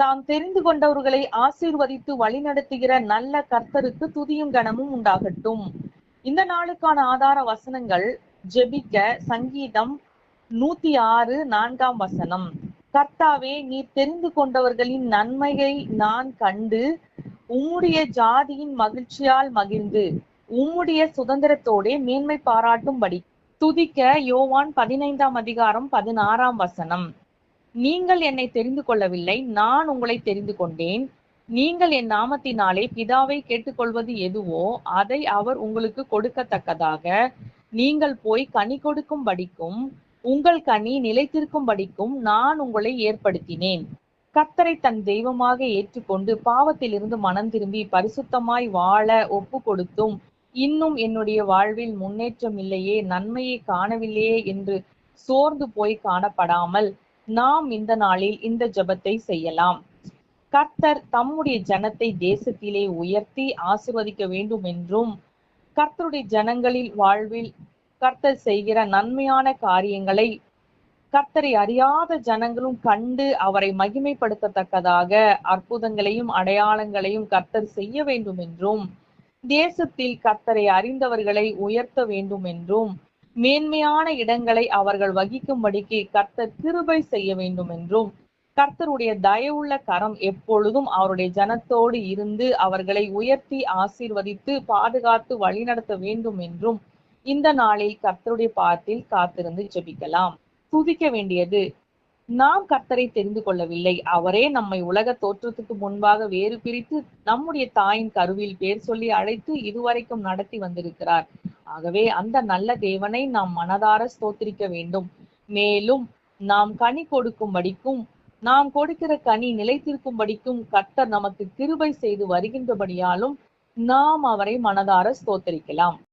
தாம் தெரிந்து கொண்டவர்களை ஆசீர்வதித்து வழிநடத்துகிற நல்ல கர்த்தருக்கு துதியும் கனமும் உண்டாகட்டும். இந்த நாளுக்கான ஆதார வசனங்கள் ஜெபிக்க சங்கீதம் நூத்தி ஆறு நான்காம் வசனம். கர்த்தாவே நீர் தெரிந்து கொண்டவர்களின் நன்மையை நான் கண்டு உம்முடைய ஜாதியின் மகிழ்ச்சியால் மகிழ்ந்து உம்முடைய சுதந்திரத்தோடே மேன்மை பாராட்டும்படி துதிக்க யோவான் பதினைந்தாம் அதிகாரம் பதினாறாம் வசனம். நீங்கள் என்னை தெரிந்து கொள்ளவில்லை நான் உங்களை தெரிந்து கொண்டேன். நீங்கள் என் நாமத்தினாலே பிதாவை கேட்டுக்கொள்வது எதுவோ அதை அவர் உங்களுக்கு கொடுக்கத்தக்கதாக. நீங்கள் போய் கனி கொடுக்கும் படிக்கும் உங்கள் கனி நிலைத்திருக்கும் படிக்கும் நான் உங்களை ஏற்படுத்தினேன். கத்தரை தன் தெய்வமாக ஏற்றுக்கொண்டு பாவத்திலிருந்து மனம் திரும்பி பரிசுத்தமாய் வாழ ஒப்பு கொடுத்தும் இன்னும் என்னுடைய வாழ்வில் முன்னேற்றம் இல்லையே நன்மையை காணவில்லையே என்று சோர்ந்து போய் காணப்படாமல் நாம் இந்த நாளில் இந்த ஜெபத்தை செய்யலாம். கர்த்தர் தம்முடைய ஜனத்தை தேசத்திலே உயர்த்தி ஆசிர்வதிக்க வேண்டும் என்றும் கர்த்தருடைய ஜனங்களில் வாழ்வில் கர்த்தர் செய்கிற நன்மையான காரியங்களை கர்த்தரை அறியாத ஜனங்களும் கண்டு அவரை மகிமைப்படுத்தத்தக்கதாக அற்புதங்களையும் அடையாளங்களையும் கர்த்தர் செய்ய வேண்டும் என்றும் தேசத்தில் கர்த்தரை அறிந்தவர்களை உயர்த்த வேண்டும் என்றும் மேன்மையான இடங்களை அவர்கள் வகிக்கும்படிக்கு கர்த்தர் கிருபை செய்ய வேண்டும் என்றும் கர்த்தருடைய தயவுள்ள கரம் எப்பொழுதும் அவருடைய ஜனத்தோடு இருந்து அவர்களை உயர்த்தி ஆசீர்வதித்து பாதுகாத்து வழிநடத்த வேண்டும் என்றும் இந்த நாளில் கர்த்தருடைய பாத்தில் காத்திருந்து ஜெபிக்கலாம். துதிக்க வேண்டியது நாம் கர்த்தரை தெரிந்து கொள்ளவில்லை. அவரே நம்மை உலக தோற்றத்துக்கு முன்பாக வேறு பிரித்து நம்முடைய தாயின் கருவில் பேர் சொல்லி அழைத்து இதுவரைக்கும் நடத்தி வந்திருக்கிறார். ஆகவே அந்த நல்ல தேவனை நாம் மனதார ஸ்தோத்திரிக்க வேண்டும். மேலும் நாம் கனி கொடுக்கும்படிக்கும் நாம் கொடுக்கிற கனி நிலைத்திருக்கும்படிக்கும் கர்த்தர் நமக்கு கிருபை செய்து வருகின்றபடியாலும் நாம் அவரை மனதார ஸ்தோத்தரிக்கலாம்.